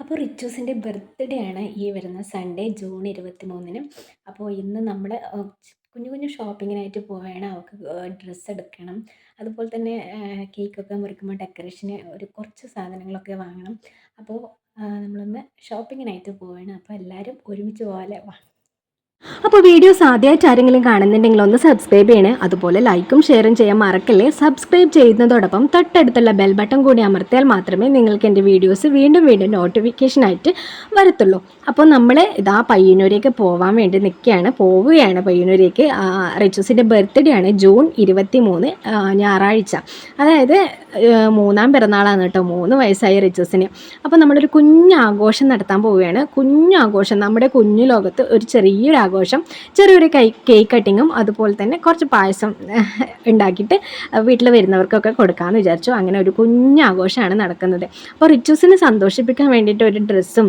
അപ്പോൾ റിച്ചൂസിന്റെ ബർത്ത്ഡേ ആണ് ഈ വരുന്ന സൺഡേ ജൂൺ ഇരുപത്തി മൂന്നിന് അപ്പോൾ ഇന്ന് നമ്മൾ കുഞ്ഞു കുഞ്ഞു ഷോപ്പിങ്ങിനായിട്ട് പോവുകയാണ് അവൾക്ക് ഡ്രസ്സ് എടുക്കണം. അതുപോലെ തന്നെ കേക്കൊക്കെ മുറിക്കുമ്പോൾ ഡെക്കറേഷന് ഒരു കുറച്ച് സാധനങ്ങളൊക്കെ വാങ്ങണം. അപ്പോൾ നമ്മളൊന്ന് ഷോപ്പിങ്ങിനായിട്ട് പോവുകയാണ് അപ്പോൾ എല്ലാവരും ഒരുമിച്ച് വാ. അപ്പോൾ വീഡിയോസ് ആദ്യമായിട്ട് ആരെങ്കിലും കാണുന്നുണ്ടെങ്കിൽ ഒന്ന് സബ്സ്ക്രൈബ് ചെയ്യണേ. അതുപോലെ ലൈക്കും ഷെയറും ചെയ്യാൻ മറക്കല്ലേ. സബ്സ്ക്രൈബ് ചെയ്യുന്നതോടൊപ്പം തൊട്ടടുത്തുള്ള ബെൽ ബട്ടൺ കൂടി അമർത്തിയാൽ മാത്രമേ നിങ്ങൾക്ക് എന്റെ വീഡിയോസ് വീണ്ടും വീണ്ടും നോട്ടിഫിക്കേഷനായിട്ട് വരത്തുള്ളൂ. അപ്പോൾ നമ്മൾ ഇതാ പയ്യന്നൂരേക്ക് പോകാൻ വേണ്ടി നിൽക്കുകയാണ്. പോവുകയാണ് പയ്യന്നൂരേക്ക്. റിച്ചൂസിന്റെ ബർത്ത്ഡേ ആണ് ജൂൺ ഇരുപത്തി മൂന്ന് ഞായറാഴ്ച. അതായത് മൂന്നാം പിറന്നാളാണ് കേട്ടോ. മൂന്ന് വയസ്സായ റിച്ചസിന്. അപ്പോൾ നമ്മളൊരു കുഞ്ഞാഘോഷം നടത്താൻ പോവുകയാണ്. കുഞ്ഞാഘോഷം നമ്മുടെ കുഞ്ഞു ലോകത്ത് ഒരു ചെറിയൊരു ആഘോഷം. ചെറിയൊരു കൈ കേക്ക് കട്ടിങ്ങും അതുപോലെ തന്നെ കുറച്ച് പായസം ഉണ്ടാക്കിയിട്ട് വീട്ടിൽ വരുന്നവർക്കൊക്കെ കൊടുക്കാമെന്ന് വിചാരിച്ചു. അങ്ങനെ ഒരു കുഞ്ഞാഘോഷമാണ് നടക്കുന്നത്. അപ്പോൾ റിച്ചൂസിനെ സന്തോഷിപ്പിക്കാൻ വേണ്ടിയിട്ട് ഒരു ഡ്രസ്സും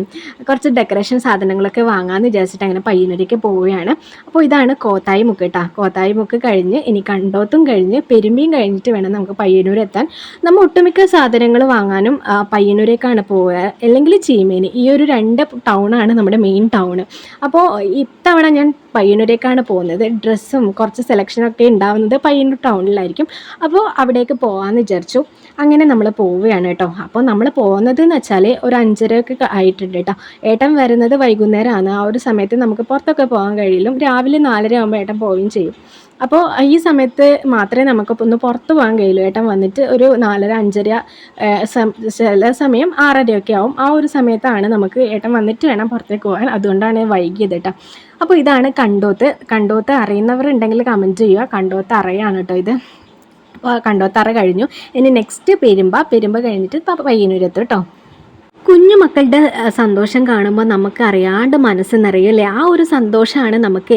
കുറച്ച് ഡെക്കറേഷൻ സാധനങ്ങളൊക്കെ വാങ്ങാമെന്ന് വിചാരിച്ചിട്ട് അങ്ങനെ പയ്യന്നൂരേക്ക് പോവുകയാണ്. അപ്പോൾ ഇതാണ് കോത്തായി മുക്ക് കേട്ടോ കോത്തായി മുക്ക് കഴിഞ്ഞ് ഇനി കണ്ടോത്തും കഴിഞ്ഞ് പെരുമ്പിയും കഴിഞ്ഞിട്ട് വേണം നമുക്ക് പയ്യന്നൂർ എത്താൻ നമ്മൾ ഒട്ടുമിക്ക സാധനങ്ങൾ വാങ്ങാനും പയ്യന്നൂരേക്കാണ് പോവുക. അല്ലെങ്കിൽ ചീമേനി. ഈ ഒരു രണ്ട് ടൗണാണ് നമ്മുടെ മെയിൻ ടൗൺ അപ്പോൾ ഇത്തവണ ഞാൻ പയ്യന്നൂരേക്കാണ് പോകുന്നത്. ഡ്രസ്സും കുറച്ച് സെലക്ഷനൊക്കെ ഉണ്ടാവുന്നത് പയ്യന്നൂർ ടൗണിലായിരിക്കും അപ്പോൾ അവിടേക്ക് പോകാമെന്ന് വിചാരിച്ചു. അങ്ങനെ നമ്മൾ പോവുകയാണ് കേട്ടോ. അപ്പോൾ നമ്മൾ പോകുന്നത് എന്ന് വെച്ചാൽ ഒരു അഞ്ചരയൊക്കെ ആയിട്ടുണ്ട് കേട്ടോ. ഏട്ടൻ വരുന്നത് വൈകുന്നേരമാണ് ആ ഒരു സമയത്ത് നമുക്ക് പുറത്തൊക്കെ പോകാൻ കഴിയില്ല. രാവിലെ നാലര ആകുമ്പോൾ ഏട്ടൻ പോവുകയും ചെയ്യും. അപ്പോൾ ഈ സമയത്ത് മാത്രമേ നമുക്കിപ്പോൾ ഒന്ന് പുറത്ത് പോകാൻ കഴിയുള്ളൂ. ഏട്ടൻ വന്നിട്ട് ഒരു നാലര അഞ്ചര ചില സമയം ആറരയൊക്കെ ആവും. ആ ഒരു സമയത്താണ് നമുക്ക് ഏട്ടൻ വന്നിട്ട് വേണം പുറത്തേക്ക് പോകാൻ. അതുകൊണ്ടാണ് വൈകിയത് കേട്ടോ. അപ്പോൾ ഇതാണ് കണ്ടോത്ത്. കണ്ടോത്ത് അറിയുന്നവരുണ്ടെങ്കിൽ കമന്റ് ചെയ്യുക. കണ്ടോത്ത് അറിയാണ് കേട്ടോ ഇത്. കണ്ടോത്തറ കഴിഞ്ഞു. ഇനി നെക്സ്റ്റ് പെരുമ്പ. പെരുമ്പ കഴിഞ്ഞിട്ട് പയ്യന്നൂരെത്തും കേട്ടോ. കുഞ്ഞു മക്കളുടെ സന്തോഷം കാണുമ്പോൾ നമുക്ക് അറിയാണ്ട് മനസ്സ് ആ ഒരു സന്തോഷമാണ് നമുക്ക്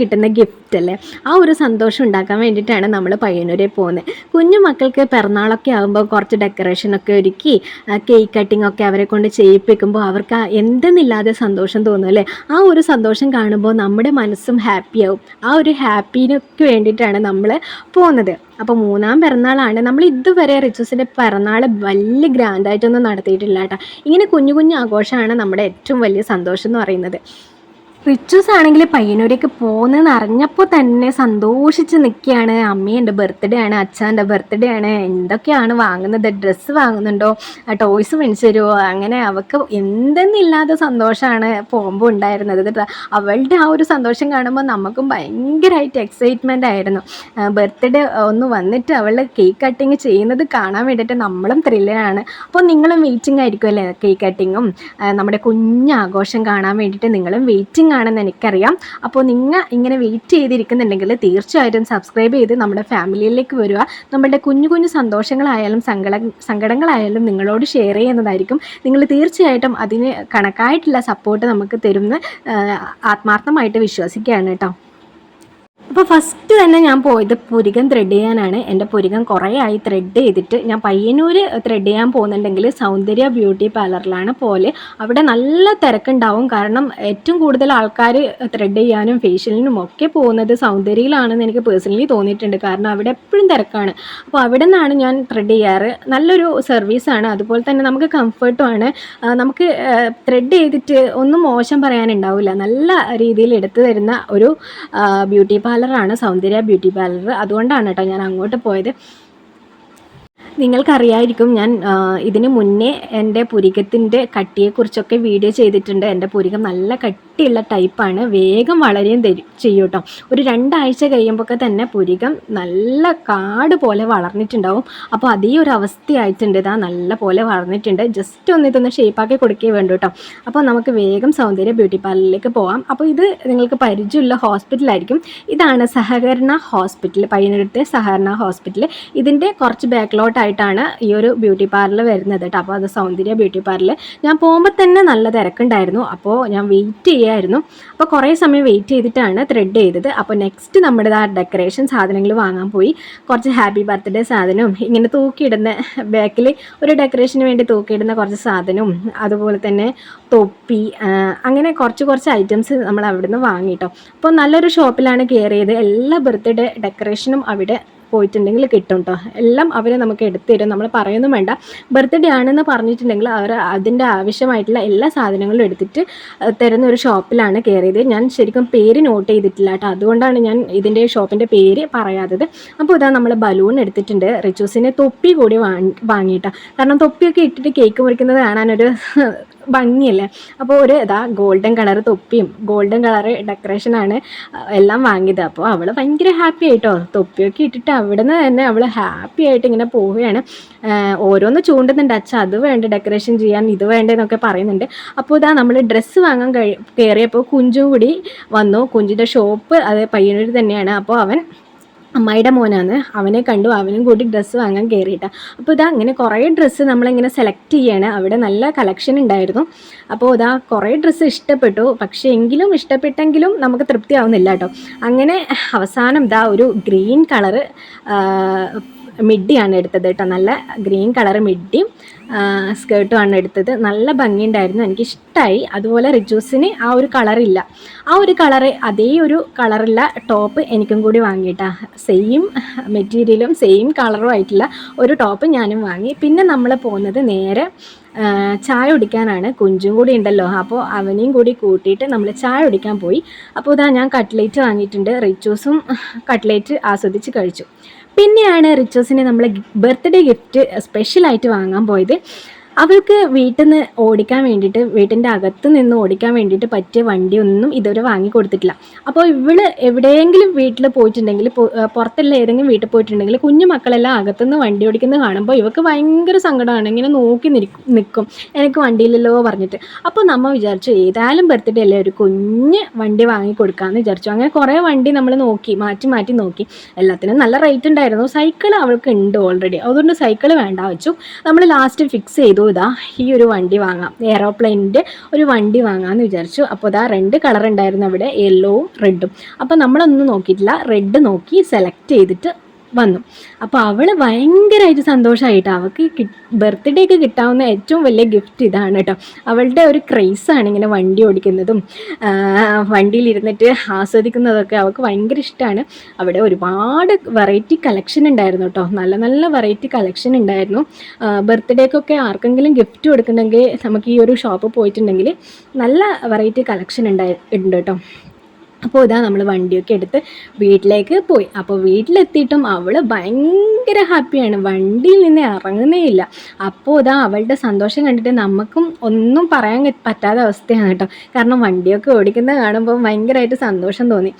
കിട്ടുന്ന ഗിഫ്റ്റ് അല്ലേ? ആ ഒരു സന്തോഷം ഉണ്ടാക്കാൻ വേണ്ടിയിട്ടാണ് നമ്മൾ പയ്യന്നൂരെ പോകുന്നത്. കുഞ്ഞു മക്കൾക്ക് പിറന്നാളൊക്കെ ആകുമ്പോൾ കുറച്ച് ഡെക്കറേഷനൊക്കെ ഒരുക്കി കേക്ക് കട്ടിംഗ് ഒക്കെ അവരെ കൊണ്ട് ചെയ്യിപ്പിക്കുമ്പോൾ അവർക്ക് എന്തെന്നില്ലാതെ സന്തോഷം തോന്നും അല്ലേ? ആ ഒരു സന്തോഷം കാണുമ്പോൾ നമ്മുടെ മനസ്സും ഹാപ്പിയാവും ആ ഒരു ഹാപ്പിനൊക്കെ വേണ്ടിയിട്ടാണ് നമ്മൾ പോകുന്നത്. അപ്പോൾ മൂന്നാം പിറന്നാളാണ്. നമ്മൾ ഇതുവരെ റിച്ചസിന്റെ പിറന്നാൾ വലിയ ഗ്രാൻഡായിട്ടൊന്നും നടത്തിയിട്ടില്ല കേട്ടോ. ഇങ്ങനെ കുഞ്ഞു കുഞ്ഞു ആഘോഷമാണ് നമ്മുടെ ഏറ്റവും വലിയ സന്തോഷം എന്ന് പറയുന്നത്. റിച്ചൂസ് ആണെങ്കിൽ പയ്യന്നൂരേക്ക് പോകുന്നതെന്ന് അറിഞ്ഞപ്പോൾ തന്നെ സന്തോഷിച്ച് നിൽക്കുകയാണ് അമ്മേന്റെ ബർത്ത്ഡേ ആണ് അച്ഛന്റെ ബർത്ത്ഡേ ആണ്. എന്തൊക്കെയാണ് വാങ്ങുന്നത്? ഡ്രസ്സ് വാങ്ങുന്നുണ്ടോ? ടോയ്സ് മേടിച്ചു തരുമോ അങ്ങനെ അവൾക്ക് എന്തെന്നില്ലാത്ത സന്തോഷമാണ് പോകുമ്പോൾ ഉണ്ടായിരുന്നത്. അവളുടെ ആ ഒരു സന്തോഷം കാണുമ്പോൾ നമുക്കും ഭയങ്കരമായിട്ട് എക്സൈറ്റ്മെന്റ് ആയിരുന്നു. ബർത്ത്ഡേ ഒന്ന് വന്നിട്ട് അവൾ കേക്ക് കട്ടിങ് ചെയ്യുന്നത് കാണാൻ വേണ്ടിയിട്ട് നമ്മളും ത്രില്ലറാണ് അപ്പോൾ നിങ്ങളും വെയിറ്റിംഗ് ആയിരിക്കും അല്ലേ? കേക്ക് കട്ടിങ്ങും നമ്മുടെ കുഞ്ഞാഘോഷം കാണാൻ വേണ്ടിയിട്ട് നിങ്ങളും വെയിറ്റിംഗ് ആണെന്ന് എനിക്കറിയാം. അപ്പോൾ നിങ്ങൾ ഇങ്ങനെ വെയിറ്റ് ചെയ്തിരിക്കുന്നുണ്ടെങ്കിൽ തീർച്ചയായിട്ടും സബ്സ്ക്രൈബ് ചെയ്ത് നമ്മുടെ ഫാമിലിയിലേക്ക് വരിക. നമ്മുടെ കുഞ്ഞു കുഞ്ഞു സന്തോഷങ്ങളായാലും സങ്കട സങ്കടങ്ങളായാലും നിങ്ങളോട് ഷെയർ ചെയ്യുന്നതായിരിക്കും. നിങ്ങൾ തീർച്ചയായിട്ടും അതിന് കണക്കായിട്ടുള്ള സപ്പോർട്ട് നമുക്ക് തരുമെന്ന് ആത്മാർത്ഥമായിട്ട് വിശ്വസിക്കുകയാണ് കേട്ടോ. അപ്പോൾ ഫസ്റ്റ് തന്നെ ഞാൻ പോയത് പുരികം ത്രെഡ് ചെയ്യാനാണ്. എന്റെ പുരികം കുറേ ആയി ത്രെഡ് ചെയ്തിട്ട് ഞാൻ പയ്യന്നൂർ ത്രെഡ് ചെയ്യാൻ പോകുന്നുണ്ടെങ്കിൽ സൗന്ദര്യ ബ്യൂട്ടി പാർലറിലാണ് പോലെ അവിടെ നല്ല തിരക്കുണ്ടാവും. കാരണം ഏറ്റവും കൂടുതൽ ആൾക്കാർ ത്രെഡ് ചെയ്യാനും ഫേഷ്യലിനും ഒക്കെ പോകുന്നത് സൗന്ദര്യയിലാണെന്ന് എനിക്ക് പേഴ്സണലി തോന്നിയിട്ടുണ്ട്. കാരണം അവിടെ എപ്പോഴും തിരക്കാണ്. അപ്പോൾ അവിടെ നിന്നാണ് ഞാൻ ത്രെഡ് ചെയ്യാറ്. നല്ലൊരു സർവീസാണ് അതുപോലെ തന്നെ നമുക്ക് കംഫർട്ടുമാണ് നമുക്ക് ത്രെഡ് ചെയ്തിട്ട് ഒന്നും മോശം പറയാനുണ്ടാവില്ല നല്ല രീതിയിൽ എടുത്തു തരുന്ന ഒരു ബ്യൂട്ടി പാർലർ പാർലറാണ് സൗന്ദര്യ ബ്യൂട്ടി പാർലർ. അതുകൊണ്ടാണ് കേട്ടോ ഞാൻ അങ്ങോട്ട് പോയത്. നിങ്ങൾക്കറിയായിരിക്കും ഞാൻ ഇതിന് മുന്നേ എന്റെ പുരികത്തിന്റെ കട്ടിയെക്കുറിച്ചൊക്കെ വീഡിയോ ചെയ്തിട്ടുണ്ട്. എന്റെ പുരികം നല്ല കട്ടിയുള്ള ടൈപ്പാണ് വേഗം വളരെയും തരും ചെയ്യും കേട്ടോ ഒരു രണ്ടാഴ്ച കഴിയുമ്പോഴൊക്കെ തന്നെ പുരികം നല്ല കാട് പോലെ വളർന്നിട്ടുണ്ടാവും. അപ്പോൾ അതേ ഒരു അവസ്ഥയായിട്ടുണ്ട്. ഇതാ നല്ല പോലെ വളർന്നിട്ടുണ്ട്. ജസ്റ്റ് ഒന്ന് ഇതൊന്ന് ഷേപ്പാക്കി കൊടുക്കേ വേണ്ടു കേട്ടോ അപ്പോൾ നമുക്ക് വേഗം സൗന്ദര്യ ബ്യൂട്ടി പാർലറിലേക്ക് പോകാം അപ്പോൾ ഇത് നിങ്ങൾക്ക് പരിചയമുള്ള ഹോസ്പിറ്റലായിരിക്കും ഇതാണ് സഹകരണ ഹോസ്പിറ്റൽ പയ്യനടുത്തെ സഹകരണ ഹോസ്പിറ്റൽ ഇതിന്റെ കുറച്ച് ബാക്ക്ലോട്ടായിട്ടാണ് ഈ ഒരു ബ്യൂട്ടി പാർലർ വരുന്നത് കേട്ടോ അപ്പോൾ അത് സൗന്ദര്യ ബ്യൂട്ടി പാർലർ ഞാൻ പോകുമ്പോൾ തന്നെ നല്ല തിരക്കുണ്ടായിരുന്നു. അപ്പോൾ ഞാൻ വെയിറ്റ് ചെയ്യായിരുന്നു. അപ്പോൾ കുറേ സമയം വെയിറ്റ് ചെയ്തിട്ടാണ് ത്രെഡ് ചെയ്തത്. അപ്പോൾ നെക്സ്റ്റ് നമ്മുടെ ആ ഡെക്കറേഷൻ സാധനങ്ങൾ വാങ്ങാൻ പോയി. കുറച്ച് ഹാപ്പി ബർത്ത്ഡേ സാധനവും ഇങ്ങനെ തൂക്കിയിടുന്ന ബാക്കിൽ ഒരു ഡെക്കറേഷന് വേണ്ടി തൂക്കിയിടുന്ന കുറച്ച് സാധനവും അതുപോലെ തന്നെ തൊപ്പി അങ്ങനെ കുറച്ച് കുറച്ച് ഐറ്റംസ് നമ്മൾ അവിടെ നിന്ന് വാങ്ങിയിട്ടോ അപ്പോൾ നല്ലൊരു ഷോപ്പിലാണ് കയറിയത് എല്ലാ ബർത്ത്ഡേ ഡെക്കറേഷനും അവിടെ പോയിട്ടുണ്ടെങ്കിൽ കിട്ടും കേട്ടോ എല്ലാം അവർ നമുക്ക് എടുത്തു തരും. നമ്മൾ പറയുന്നതും വേണ്ട. ബർത്ത്ഡേ ആണെന്ന് പറഞ്ഞിട്ടുണ്ടെങ്കിൽ അവർ അതിന്റെ ആവശ്യമായിട്ടുള്ള എല്ലാ സാധനങ്ങളും എടുത്തിട്ട് തരുന്ന ഒരു ഷോപ്പിലാണ് കയറിയത് ഞാൻ ശരിക്കും പേര് നോട്ട് ചെയ്തിട്ടില്ല കേട്ടോ അതുകൊണ്ടാണ് ഞാൻ ഇതിന്റെ ഷോപ്പിന്റെ പേര് പറയാത്തത്. അപ്പോൾ ഇതാ നമ്മൾ ബലൂൺ എടുത്തിട്ടുണ്ട്. റിച്ചൂസിന് തൊപ്പി കൂടി വാങ്ങി വാങ്ങിയിട്ടാണ് കാരണം തൊപ്പിയൊക്കെ ഇട്ടിട്ട് കേക്ക് മുറിക്കുന്നത് കാണാനൊരു ഭംഗിയല്ലേ? അപ്പോൾ ഒരു ഇതാ ഗോൾഡൻ കളർ തൊപ്പിയും ഗോൾഡൻ കളർ ഡെക്കറേഷനാണ് എല്ലാം വാങ്ങിയത്. അപ്പോൾ അവൾ ഭയങ്കര ഹാപ്പി ആയിട്ടോ? തൊപ്പിയൊക്കെ ഇട്ടിട്ട് അവിടെ നിന്ന് തന്നെ അവൾ ഹാപ്പി ആയിട്ട് ഇങ്ങനെ പോവുകയാണ്. ഓരോന്ന് ചൂണ്ടുന്നുണ്ട്. അച്ഛാ അത് വേണ്ട ഡെക്കറേഷൻ ചെയ്യാൻ ഇത് വേണ്ടെന്നൊക്കെ പറയുന്നുണ്ട്. അപ്പോൾ ഇതാ നമ്മൾ ഡ്രസ്സ് വാങ്ങാൻ കഴി കയറിയപ്പോൾ കുഞ്ചും കൂടി വന്നു. കുഞ്ചിന്റെ ഷോപ്പ് അത് പയ്യന്നൂർ തന്നെയാണ്. അപ്പോൾ അവൻ അമ്മായിയുടെ മോനാണ്. അവനെ കണ്ടു അവനും കൂടി ഡ്രസ്സ് വാങ്ങാൻ കയറിയിട്ട അപ്പോൾ ഇതാ അങ്ങനെ കുറേ ഡ്രസ്സ് നമ്മളിങ്ങനെ സെലക്ട് ചെയ്യാണ്. അവിടെ നല്ല കളക്ഷൻ ഉണ്ടായിരുന്നു. അപ്പോൾ ഇതാ കുറേ ഡ്രസ്സ് ഇഷ്ടപ്പെട്ടു. പക്ഷേ എങ്കിലും ഇഷ്ടപ്പെട്ടെങ്കിലും നമുക്ക് തൃപ്തി ആവുന്നില്ല കേട്ടോ. അങ്ങനെ അവസാനം ഇതാ ഒരു ഗ്രീൻ കളറ് മിഡിയാണ് എടുത്തത് കേട്ടോ. നല്ല ഗ്രീൻ കളർ മിഡിയും സ്കേർട്ടും ആണ് എടുത്തത്. നല്ല ഭംഗിയുണ്ടായിരുന്നു. എനിക്ക് ഇഷ്ടമായി അതുപോലെ റിജൂസിന് ആ ഒരു കളറില്ല. ആ ഒരു കളറ് അതേ ഒരു കളറുള്ള ടോപ്പ് എനിക്കും കൂടി വാങ്ങിയിട്ടാ. സെയിം മെറ്റീരിയലും സെയിം കളറും ആയിട്ടുള്ള ഒരു ടോപ്പ് ഞാനും വാങ്ങി. പിന്നെ നമ്മൾ പോകുന്നത് നേരെ ചായ കുടിക്കാനാണ്. കുഞ്ചും കൂടി ഉണ്ടല്ലോ. അപ്പോൾ അവനെയും കൂടി കൂട്ടിയിട്ട് നമ്മൾ ചായ കുടിക്കാൻ പോയി. അപ്പോൾ ഇതാ ഞാൻ കട്ട്ലേറ്റ് വാങ്ങിയിട്ടുണ്ട്. റിച്ചൂസും കട്ട്ലേറ്റ് ആസ്വദിച്ച് കഴിച്ചു. പിന്നെയാണ് റിച്ചേഴ്സിന് നമ്മൾ ബർത്ത്ഡേ ഗിഫ്റ്റ് സ്പെഷ്യലായിട്ട് വാങ്ങാൻ പോയത്. അവൾക്ക് വീട്ടിൽ നിന്ന് ഓടിക്കാൻ വേണ്ടിയിട്ട് വീട്ടിന്റെ അകത്ത് നിന്ന് ഓടിക്കാൻ വേണ്ടിയിട്ട് പറ്റിയ വണ്ടിയൊന്നും ഇതുവരെ വാങ്ങി കൊടുത്തിട്ടില്ല. അപ്പോൾ ഇവൾ എവിടെയെങ്കിലും വീട്ടിൽ പോയിട്ടുണ്ടെങ്കിൽ പുറത്തുള്ള ഏതെങ്കിലും വീട്ടിൽ പോയിട്ടുണ്ടെങ്കിൽ കുഞ്ഞു മക്കളെല്ലാം അകത്തുനിന്ന് വണ്ടി ഓടിക്കുന്നത് കാണുമ്പോൾ ഇവൾക്ക് ഭയങ്കര സങ്കടമാണ് ഇങ്ങനെ നോക്കി നിൽക്കും എനിക്ക് വണ്ടിയില്ലല്ലോ പറഞ്ഞിട്ട്. അപ്പോൾ നമ്മൾ വിചാരിച്ചു ഏതായാലും ബർത്ത്ഡേ അല്ലേ ഒരു കുഞ്ഞ് വണ്ടി വാങ്ങി കൊടുക്കാമെന്ന് വിചാരിച്ചു. അങ്ങനെ കുറേ വണ്ടി നമ്മൾ നോക്കി മാറ്റി മാറ്റി നോക്കി. എല്ലാത്തിനും നല്ല റേറ്റ് ഉണ്ടായിരുന്നു. സൈക്കിൾ അവൾക്ക് ഉണ്ട് ഓൾറെഡി അതുകൊണ്ട് സൈക്കിൾ വേണ്ട വെച്ചു. നമ്മൾ ലാസ്റ്റ് ഫിക്സ് ചെയ്തു. ഇതാ ഈ ഒരു വണ്ടി വാങ്ങാം. എയറോപ്ലെയിനിന്റെ ഒരു വണ്ടി വാങ്ങാമെന്ന് വിചാരിച്ചു. അപ്പോൾ ഇതാ രണ്ട് കളർ ഉണ്ടായിരുന്നു അവിടെ യെല്ലോവും റെഡും അപ്പോൾ നമ്മളൊന്നും നോക്കിയിട്ടില്ല. റെഡ് നോക്കി സെലക്ട് ചെയ്തിട്ട് വന്നു. അപ്പോൾ അവൾ ഭയങ്കരമായിട്ട് സന്തോഷമായിട്ട് അവൾക്ക് ബർത്ത്ഡേ ഒക്കെ കിട്ടാവുന്ന ഏറ്റവും വലിയ ഗിഫ്റ്റ് ഇതാണ് കേട്ടോ അവളുടെ ഒരു ക്രൈസാണ് ഇങ്ങനെ വണ്ടി ഓടിക്കുന്നതും വണ്ടിയിലിരുന്നിട്ട് ആസ്വദിക്കുന്നതൊക്കെ അവൾക്ക് ഭയങ്കര ഇഷ്ടമാണ് അവിടെ ഒരുപാട് വെറൈറ്റി കളക്ഷൻ ഉണ്ടായിരുന്നു കേട്ടോ നല്ല നല്ല വെറൈറ്റി കളക്ഷൻ ഉണ്ടായിരുന്നു. ബർത്ത്ഡേക്കൊക്കെ ആർക്കെങ്കിലും ഗിഫ്റ്റ് കൊടുക്കുന്നുണ്ടെങ്കിൽ നമുക്ക് ഈ ഒരു ഷോപ്പ് പോയിട്ടുണ്ടെങ്കിൽ നല്ല വെറൈറ്റി കളക്ഷൻ ഉണ്ടായി ഉണ്ട് കേട്ടോ അപ്പോൾ ഇതാ നമ്മൾ വണ്ടിയൊക്കെ എടുത്ത് വീട്ടിലേക്ക് പോയി. അപ്പോൾ വീട്ടിലെത്തിയിട്ടും അവൾ ഭയങ്കര ഹാപ്പിയാണ്. വണ്ടിയിൽ നിന്ന് ഇറങ്ങുന്നേ ഇല്ല. അപ്പോൾ ഇതാ അവളുടെ സന്തോഷം കണ്ടിട്ട് നമുക്കും ഒന്നും പറയാൻ പറ്റാത്ത അവസ്ഥയാണ് കേട്ടോ. കാരണം വണ്ടിയൊക്കെ ഓടിക്കുന്നത് കാണുമ്പോൾ ഭയങ്കരമായിട്ട് സന്തോഷം തോന്നി.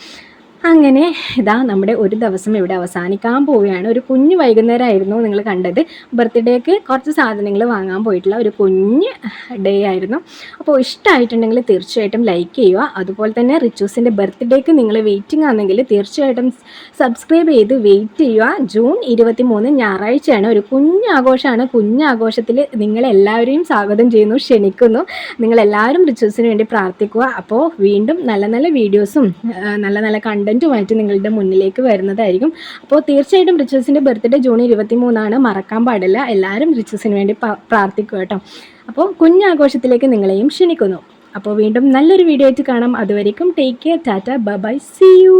അങ്ങനെ ഇതാ നമ്മുടെ ഒരു ദിവസം ഇവിടെ അവസാനിക്കാൻ പോവുകയാണ്. ഒരു കുഞ്ഞു വൈകുന്നേരമായിരുന്നു നിങ്ങൾ കണ്ടത്. ബർത്ത്ഡേക്ക് കുറച്ച് സാധനങ്ങൾ വാങ്ങാൻ പോയിട്ടുള്ള ഒരു കുഞ്ഞ് ഡേ ആയിരുന്നു. അപ്പോൾ ഇഷ്ടമായിട്ടുണ്ടെങ്കിൽ തീർച്ചയായിട്ടും ലൈക്ക് ചെയ്യുക. അതുപോലെ തന്നെ റിച്ചൂസിന്റെ ബർത്ത്ഡേക്ക് നിങ്ങൾ വെയിറ്റിംഗ് ആണെങ്കിൽ തീർച്ചയായിട്ടും സബ്സ്ക്രൈബ് ചെയ്ത് വെയിറ്റ് ചെയ്യുക. ജൂൺ ഇരുപത്തി മൂന്ന് ഞായറാഴ്ചയാണ്. ഒരു കുഞ്ഞാഘോഷമാണ് കുഞ്ഞാഘോഷത്തിൽ നിങ്ങളെല്ലാവരെയും സ്വാഗതം ചെയ്യുന്നു ക്ഷണിക്കുന്നു. നിങ്ങളെല്ലാവരും റിച്ചൂസിന് വേണ്ടി പ്രാർത്ഥിക്കുക. അപ്പോൾ വീണ്ടും നല്ല നല്ല വീഡിയോസും നല്ല നല്ല നല്ല കണ്ടന്റുമായിട്ട് നിങ്ങളുടെ മുന്നിലേക്ക് വരുന്നതായിരിക്കും. അപ്പോൾ തീർച്ചയായിട്ടും റിച്ചസിന്റെ ബർത്ത്ഡേ ജൂൺ ഇരുപത്തി മൂന്നാണ് മറക്കാൻ പാടില്ല. എല്ലാവരും റിച്ചസിന് വേണ്ടി പ്രാർത്ഥിക്കുക കേട്ടോ. അപ്പോൾ കുഞ്ഞാഘോഷത്തിലേക്ക് നിങ്ങളെയും ക്ഷണിക്കുന്നു. അപ്പോൾ വീണ്ടും നല്ലൊരു വീഡിയോ ആയിട്ട് കാണാം. അതുവരേക്കും take care tata bye see you